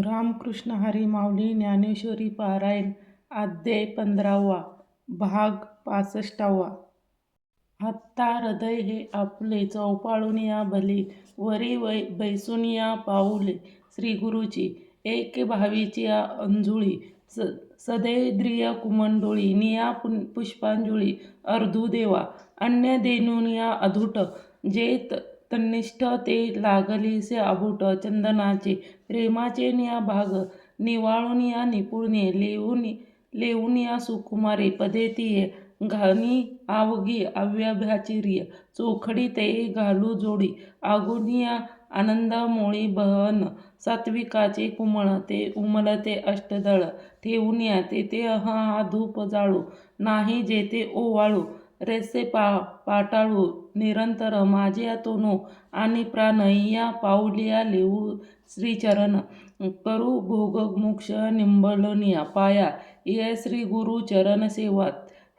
रामकृष्ण हरी माऊली ज्ञानेश्वरी पारायण अध्याय पंधरावा भाग पासष्टावा. आत्ता हृदय हे आपले चौपाळून या भले वरी वै बैसून या पाऊले. श्री गुरुची एक भावीची या अंजुळी स सदैद्रिय कुमंडोळी निया पुन पुष्पांजुळी अर्धुदेवा अन्य देनून या अधूट तन्निष्ठ ते लागलीसे आभूट चंदनाचे. प्रेमाचे निया भाग निवाळून या निपुणे लेऊन लेऊन या सुकुमारे पदेतीये घाणी आवगी अव्यभाचिर्य चोखडी ते घालू जोडी. आगुनिया आनंद मोळी बहन. सात्विकाचे कुमळ ते उमलते अष्टदळ. ठेवून या तेथे हा धूप जाळू. नाही जेथे ओवाळू. रेसे पा पाटाळू निरंतर माझ्या तोनो आणि प्राण या पाऊलिया लिहू श्रीचरण. करू भोग मोक्ष निंबलनिया पाया ये श्री गुरु चरण सेवा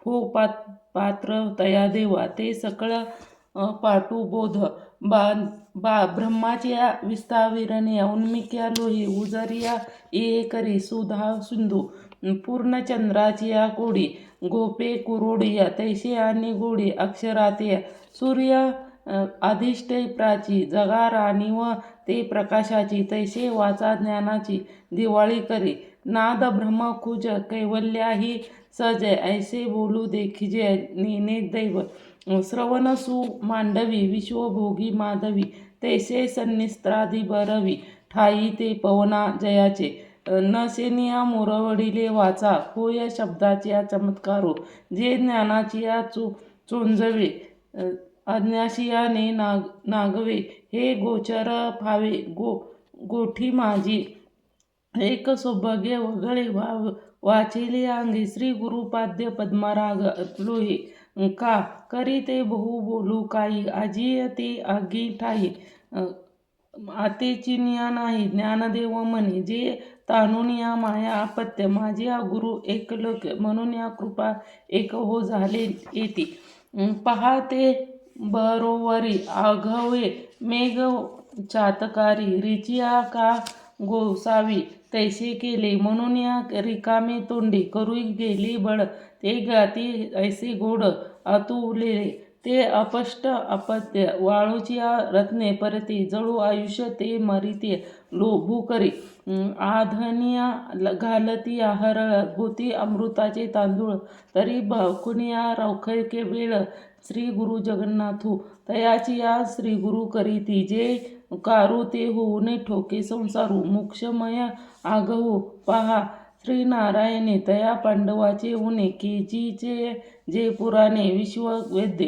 हो पात पात्र तया देवा ते सकळ पाटू बोध. बा बा ब्रह्माच्या विस्ताविरण्या उन्मिक्या लोही उजरिया ये करी सुधा सिंधू. पूर्णचंद्राची कोडी गोपे कुरोडिया तैसे आणि गोडी अक्षराते सूर्य अधिष्ठे प्राची जगा राणी व ते प्रकाशाची तैसे वाचा ज्ञानाची दिवाळी करी. नाद ब्रह्म खुज कैवल्याही सजय ऐसे बोलू देखिजे नेने दैव. श्रवण सु मांडवी विश्वभोगी माधवी तैसे सन्निस्त्रादी बरवी ठाई ते पवना जयाचे. नसेनिया मोरवडिले वाचा. होय शब्दाच्या चमत्कारो. जे ज्ञानाची या चो चोंजवे अज्ञाशियाने नाग नागवे हे गोचर फावे गो गोठी माझी. एक सौभाग्य वगळे वाव वाचिले अंगी श्री गुरुपाद्य पद्मराग लोहे. का करी ते बहु बोलू काही. आजी ते आगी ठाई. आतेची निया नाही ज्ञानदेव म्हणे. जे ताणून या माया अपत्य. माझे या गुरु एक लोक म्हणून या कृपा एक हो झाले येते. पहाते बरोवरी आघवे मेघ चातकारी. रिचिया का गोसावी. तैसे केले. म्हणून या रिकामे तोंडी करू गेली बळ. ते गाती ऐसे गोड आतुलेले ते अपष्ट अपत्य वाळूची रत्ने परती जळू आयुष्य ते मरिते लो करी आधनिया घालती हरळ होती अमृताचे तांदूळ. तरी कुनिया रौखैके वेळ श्री गुरु जगन्नाथू. तयाची या श्री गुरु करीती. जे कारू ते होऊने ठोके संसारू. मोक्षमय आगहू. पहा श्रीनारायणे तया पांडवाचे उने केजीचे जे पुराणे विश्ववेद्य.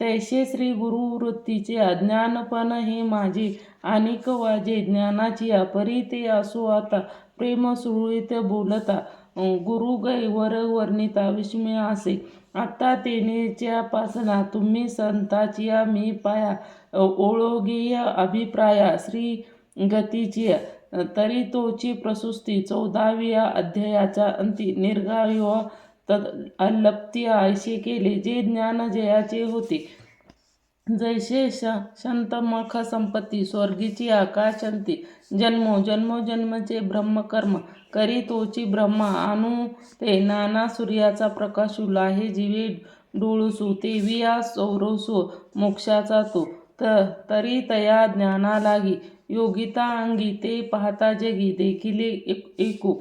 तैसे श्री गुरुवृत्तीचे अज्ञानपण हे माझे. अनेक वाजे ज्ञानाची अपरिते असो आता. प्रेम सुरळीत बोलता. गुरु गैवर वर्णिता विस्मय असे. आता तेनेच्या पासना तुम्ही संताची मी पाया. ओळोगीय अभिप्राया श्री गतीची. तरी तोची प्रसुस्ती चौदाव्या अध्यायाचा अंती. निर्गाव तद अल्लप्ती आयशी केले जे ज्ञान जयाचे होते. जैसे श शंतमख संपत्ती स्वर्गीची आकाशंती जन्मो जन्मोजन्मचे ब्रह्मकर्म. करी तोची ब्रह्मा आणू ते. नाना सूर्याचा प्रकाशू लाहे जीवे डोळसू तेविया सौरसू मोक्षाचा तो. त तरी तया ज्ञाना लागी. योगिता अंगी ते पाहता जगी देखिले एकू.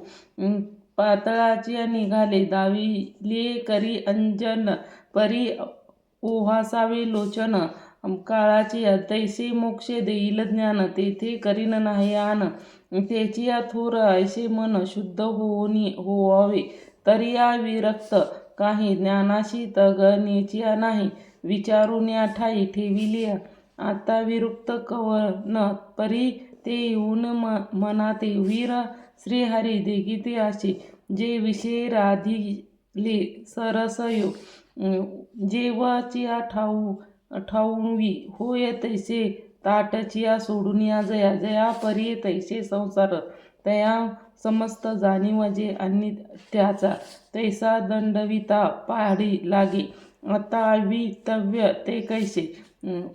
पातळाचे निघाले. दाविले करी अंजन परी ओहासावे लोचन. काळाची तैसे मोक्ष देईल ज्ञान. तेथे करीन नाही आन. त्याची थोर ऐसे मन शुद्ध होऊनी होवावे. तरी या विरक्त काही ज्ञानाशी तगणेची नाही. विचारून या ठाई ठेविली आता विरुक्त कवन. परी ते येऊन म मनाते वीर श्रीहरी देगिते अशी जे विषय राधिले सरसयो जेवाचिया ठाऊ ठाऊवी होय तैसे ताटचिया सोडून या जया जया परी तैसे संसार तया समस्त जाणीवजे आणि त्याचा तैसा दंडविता पाडी लागे. आता वितव्य ते कैसे?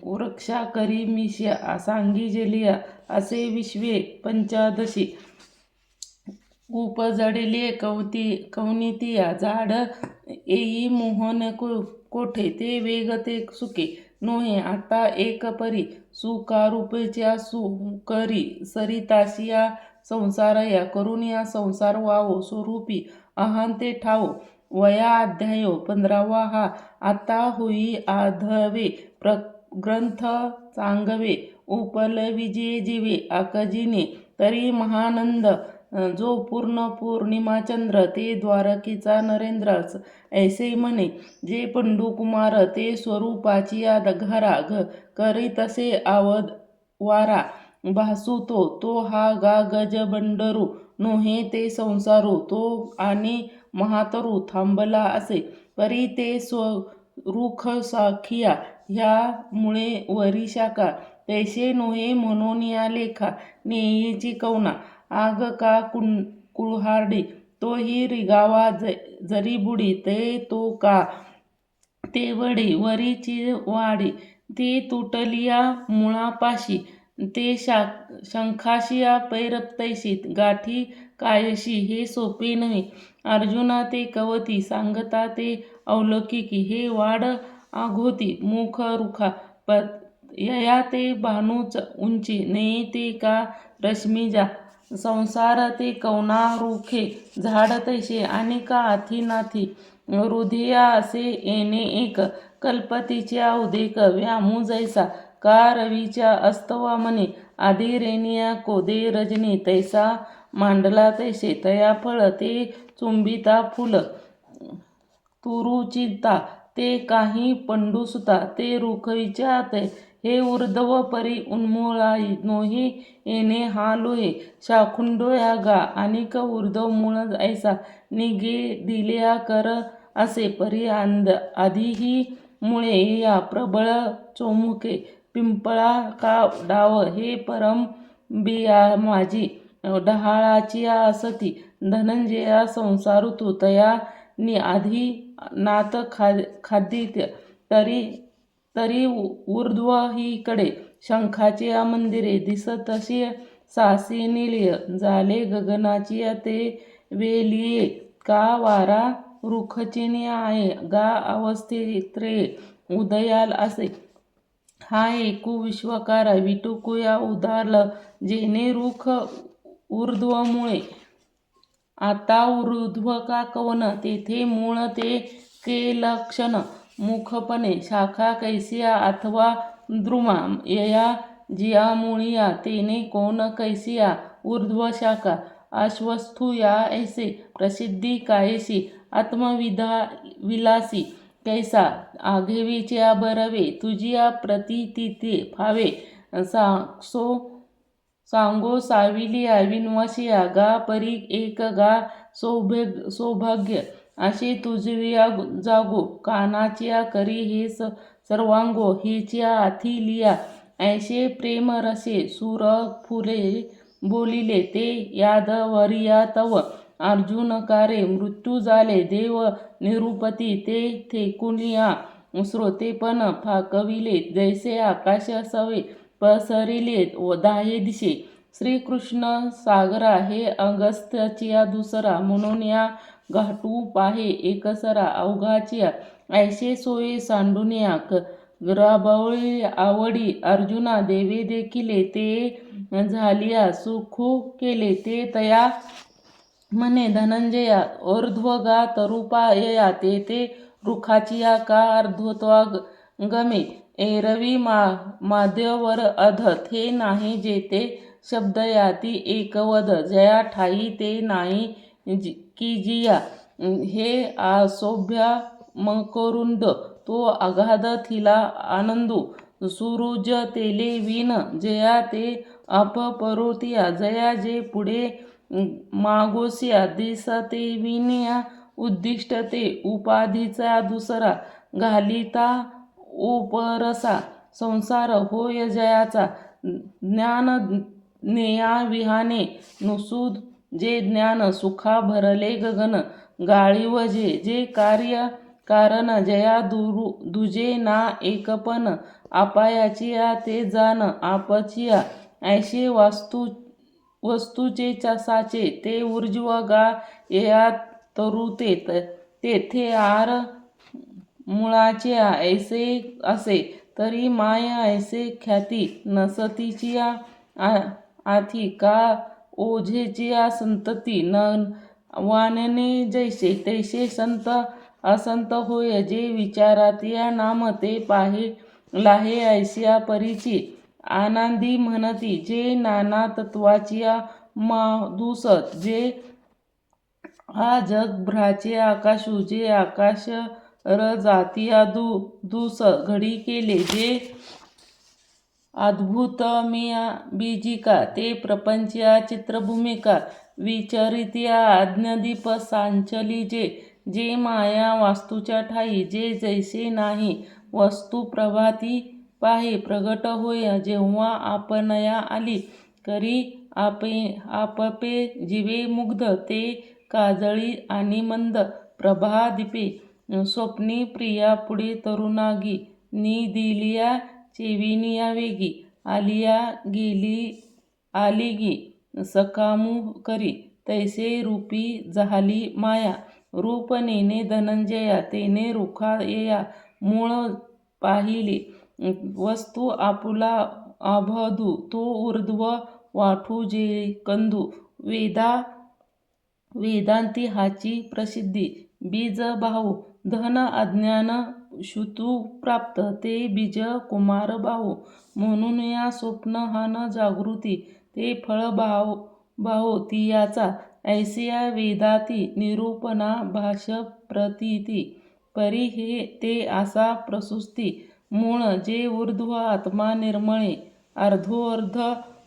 वृक्षा करी मिश्या सांगी जेलिया असे विश्वे पंचादशी. उपजडिले कवती कवनितिया झाड येई मोहन को- कोठे? ते वेग ते सुके. नोहे आता एक परी. सुकारूपच्या सुकरी सरितासिया संसारया या संसार वावो स्वरूपी अहान ते ठावो. वया अध्याय पंधरावा हा. आता होई आधवे प्र ग्रंथ चांगवे उपलविजे जीवे आकजिने. तरी महानंद जो पूर्ण पौर्णिमाचंद्र ते द्वारकीचा नरेंद्रच ऐसे म्हणे जे पंडुकुमार ते स्वरूपाची याद घरा घ करी तसे आवद वारा भासू तो तो हा गा गजबंडरू नोहे ते संसारू तो आणि महातरू थांबला असे. परी ते स्वरुख साखिया ह्यामुळे वरी शाखा तैसे नोहे म्हणून या लेखा नेयेची कवना आग का कुं कुळहाडी तोही रिगावा ज जरी बुडी ते तो का? ते वडी वरीची वाडी ती तुटलिया मुळापाशी ते शा शंखाशिया पैरतैसी गाठी कायशी हे सोपे नव्हे. अर्जुना ते कवती सांगता ते अवलौकिकी हे वाड आघोती मुख रुखा प यया ते भानूच उंची नेई ते का रश्मीजा? संसार ते कवना रुखे झाड तैसे आणि का अथी नाथी? हृदया असे येणे एक कल्पतीच्या उदेक व्यामू जैसा. का रवीच्या अस्तवा म्हणे आधी रेनिया कोदे रजनी तैसा मांडला तैसे. तया फळ ते चुंबिता फुल. तुरुचिता ते काही पंडुसुता. ते रुखविच्या ते हे ऊर्ध्व परी उन्मूळाई नोही येणे हा लोहे. शाखुंडोया गा. अनिक ऊर्ध्व मूळ ऐसा. निगे दिल्या कर असे. परी आंद आधीही मुळे या. प्रबळ चोमुके. पिंपळा का डाव? हे परम बिया माझी. डहाळाची असती धनंजया संसार तू तया नि. आधी नात खा खादित तरी तरी ऊर्ध्व हीकडे शंखाची मंदिरे दिसतशी सासी निलय. झाले गगनाची ते वेलिये. का वारा रुखचिनी आहे? गा अवस्थित्रे उदयाल असे. हा एकू विश्वकारा. विटुकुया उदारल. जेने रुख ऊर्ध्वमुळे. आता ऊर्ध्व का कवन? तेथे मूळ ते के लक्षण. मुखपणे शाखा कैसिया अथवा द्रुमा यया जिया मुळिया तेने कोण कैसिया ऊर्ध्व शाखा अश्वस्थू या ऐसे प्रसिद्धी कायसी आत्मविधा विलासी कैसा आघेवीच्या बरवे तुझिया प्रतितिथे फावे सांगसो सांगो साविलिया विनवशिया गा परी एक गा सौभ सौभाग्य अशी तुझविया जागो कानाच्या करी हे स सर्वांगो हिच्या आथिलिया ऐसे प्रेम रसे सुर फुले बोलिले ते यादवरिया तव अर्जुन कारे मृत्यू झाले देव निरुपती ते थेकुनिया श्रोतेपण फाकविले जैसे आकाश सवे पसरिले दाहे दिशे. श्रीकृष्ण सागरा हे अगस्त्याचिया दुसरा म्हणून या घाटू पाहे एकसरा अवघाचिया ऐसे सोये सांडुनिया राबवळी आवडी. अर्जुना देवे देखिले ते झालिया सुखू केले. ते तया म्हणे धनंजया अर्ध्वगा तरुपायया ते ते रुखाचिया का अर्धोत्वा गमे? एरवी मा माध्यवर अध थे नाही जेते शब्दयाती एकवद. जया ठाई ते नाही की जिया हे आसोभ्या मकरुंद तो अगाध थिला आनंदू सुरुज तेले विन जया ते अपपरोतिया जया जे पुढे मागोसिया दिसते विनिया उद्दिष्ट ते उपाधीचा दुसरा घालिता उपरसा संसार होय जयाचा ज्ञान नेया विहाने नुसूद जे ज्ञान सुखा भरले गगन गाळीव जे जे कार्य कारण जया दुरु दुजे ना एकपण अपायाचिया ते जाण आपचिया ऐशे वास्तू वस्तूचे चसाचे ते ऊर्ध्व गा येया तरुते तेथे आर मुळाचे ऐसे असे तरी माया ऐसे ख्याती नसतीचिया आथी का ओझेचिया संतती न वानने जैसे तैसे संत असंत होय जे विचारातिया नाम ते पाहे लाहे ऐसिया परीची. आनंदी म्हणती जे नाना तत्वाचिया माधुसत जे हा जग भ्राचे उजे आकाश र जातीया दु दुस घडी केले जे अद्भुतमिया बीजिका ते प्रपंचिया चित्रभूमिका विचरितिया आज्ञदीप सांचली जे जे माया वास्तूच्या ठाई जे जैसे नाही वस्तू प्रभाती पाहे प्रगट होय जेव्हा आपणया आली करी आपे आपपे जीवे मुग्ध ते काजळी आणि मंद प्रभा दीपे स्वप्नी प्रिया पुढे तरुणागी नि दिलिया चेविनिया वेगी आलिया गेली आलिगी सकामू करी तैसे रूपी झाली माया रूप नेने धनंजया तेने रुखा येया मूळ पाहिली वस्तू आपुला अभदू तो ऊर्ध्व वाठू जे कंदू वेदा वेदांती हाची प्रसिद्धी बीज भाऊ धन अज्ञान श्रुतू प्राप्त ते बीज कुमार भाऊ. म्हणून या स्वप्न हन न जागृती ते फळ भाव भाऊ तियाचा. ऐसिया वेदाती निरूपणा भाष्य प्रतीती परी हे ते आसा प्रसुस्ती. मूळ जे ऊर्ध्व आत्मा निर्मळे अर्धोअर्ध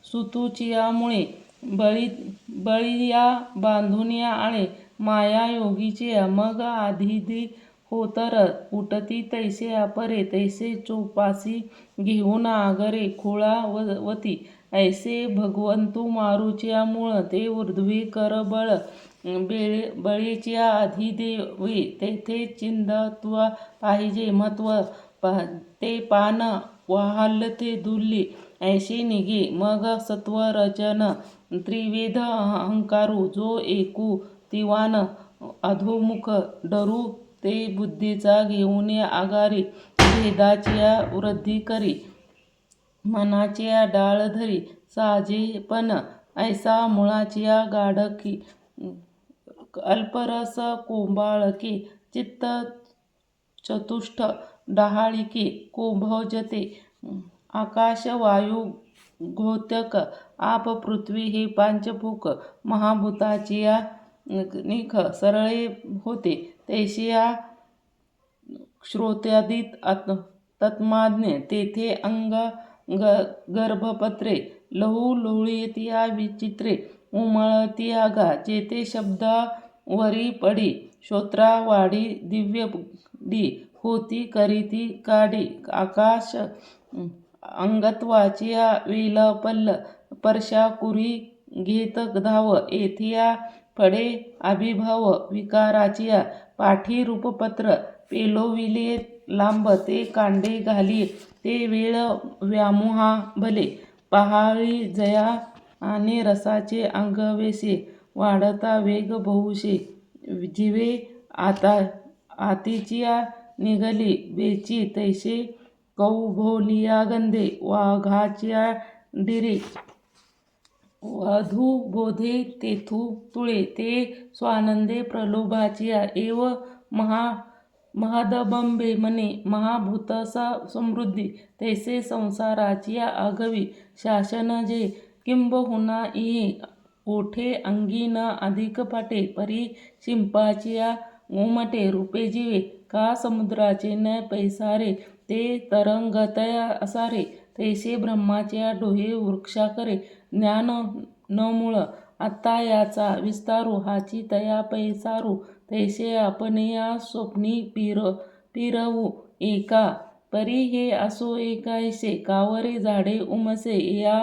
सुतुचियामुळे बळी बळीया बांधून आळे माया योगीचे मग आधिदी होतर उठती तैसे अपरे तैसे चौपासी घेऊन आगरे खुळा वती. ऐसे भगवंतू मारुच्या मूळ ते ऊर्ध्वे कर बळ बळीच्या देवे. तेथे चिंतत्व पाहिजे महत्त्व ते पान वाहलते दुल्ली ऐशी निघे मग सत्व रचन त्रिवेद अहंकारू. जो एकू तिवान अधोमुख डरू ते बुद्धीचा घेऊन आगारी भेदाच्या वृद्धी करी. मनाच्या डाळ धरी साजेपण ऐसा मुळाच्या गाढकी अल्परस कोंबाळकी चित्त चतुष्ट डहाळिकी कोंभोजते आकाश वायू घोतक आप पृथ्वी हे पांचभूक महाभूताची निख सरळे होते. तैसिया श्रोत्यादीत तत्माज्ञ तेथे अंग ग गर्भपत्रे लहू लोळीतिया विचित्रे उमळतिया गा जेथे शब्द वरी पडी श्रोत्रा वाढी दिव्य डी होती करीती काडी आकाश अंगत्वाचिया विलपल्ल परशा कुरी घेत धाव येथिया फडे आविर्भाव विकाराच्या पाठी रूपपत्र पेलोविले लांब ते कांडे घाली ते वेळ व्यामोहा भले पहाळी जया आणि रसाचे अंगवेसे वाढता वेग बहुशे जिवे आता आतीचिया निघली बेची तैसे कौभोलिया गंधे वाघाच्या डिरे वधू बोधे तेथू तुळे ते स्वानंदे प्रलोभाचिया एव महा महादबंबे मने महाभूतसा समृद्धी तैसे संसाराचिया आगवी शासन जे किंबहुना इये ओठे अंगी न अधिक पाटे परी शिंपाचिया उमटे रूपे जीवे का समुद्राचे न पैसारे ते तरंगतया असारे तैसे ब्रह्माच्या डोहे वृक्षा करे न मूळ आत्ता याचा विस्तारू हो, हाची तया पैसारू. तैसे आपणया स्वप्नी पिर पिरवू. एका परी हे असो एकायसे. कावरे झाडे उमसे या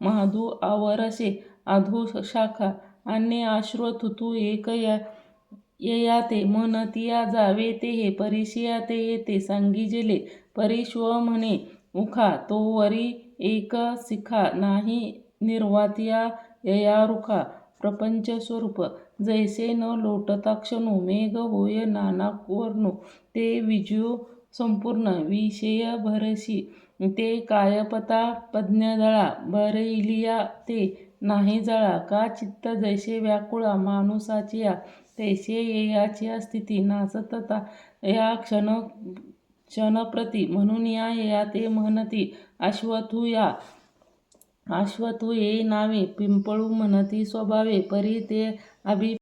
महाधू आवरसे. अधू शाखा आणि आश्र थुतू एक या येयाते. म्हणतिया जावे ते हे परिशिया ते येते. सांगिजेले परिश्व म्हणे उखा. तो वरी एक सिखा. नाही निर्वातिया यया रुखा प्रपंच स्वरूप जैसे न लोटता क्षणू मेघ होय नाना वर्णू ते विजयो संपूर्ण विषय भरसी ते कायपता पज्ञदळा भरलिया ते नाही जळा का चित्त जैसे व्याकुळा माणूसाचिया तैसे ययाचिया स्थिती नाचतता या क्षण क्षणप्रती म्हणून या यया ते म्हणती अश्वथू या अश्वत्थू ये नावे पिंपळू म्हणती स्वभावे परी ते अभि